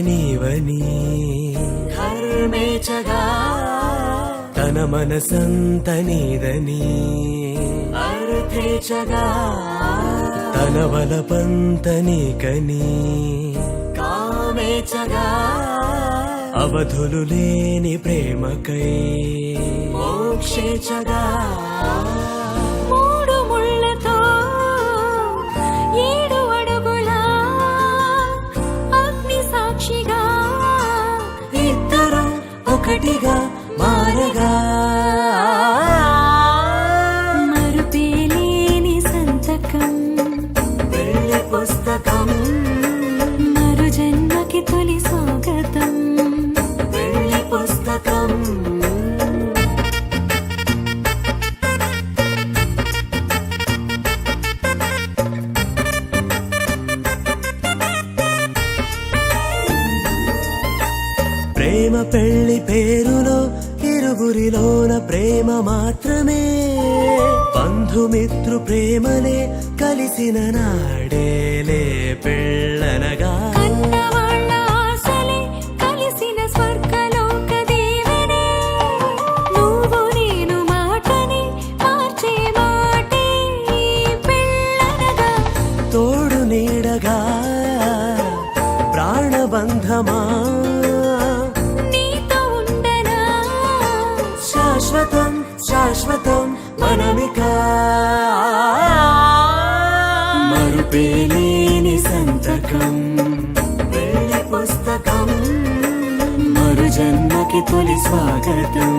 నీవని. ధర్మేచగా తన మనసంత నీదని. అర్థేచగా తన వలపంత నీకని. కామేచగా అవధులు లేని ప్రేమకై. మోక్షేచగా ఒకటిగా మారగా. ప్రేమ పెళ్ళి పేరులో ఇరువురిలోన ప్రేమ మాత్రమే. బంధుమిత్రు ప్రేమలే కలిసిన నాడేలే పెళ్ళనగా. తోడు నీడగా ప్రాణబంధమా శాశ్వతం శాశ్వతం మనమిక. మరుపేలేని సంతకం వెళ్ళి పుస్తకం మరు జన్మకి తొలి స్వాగతం.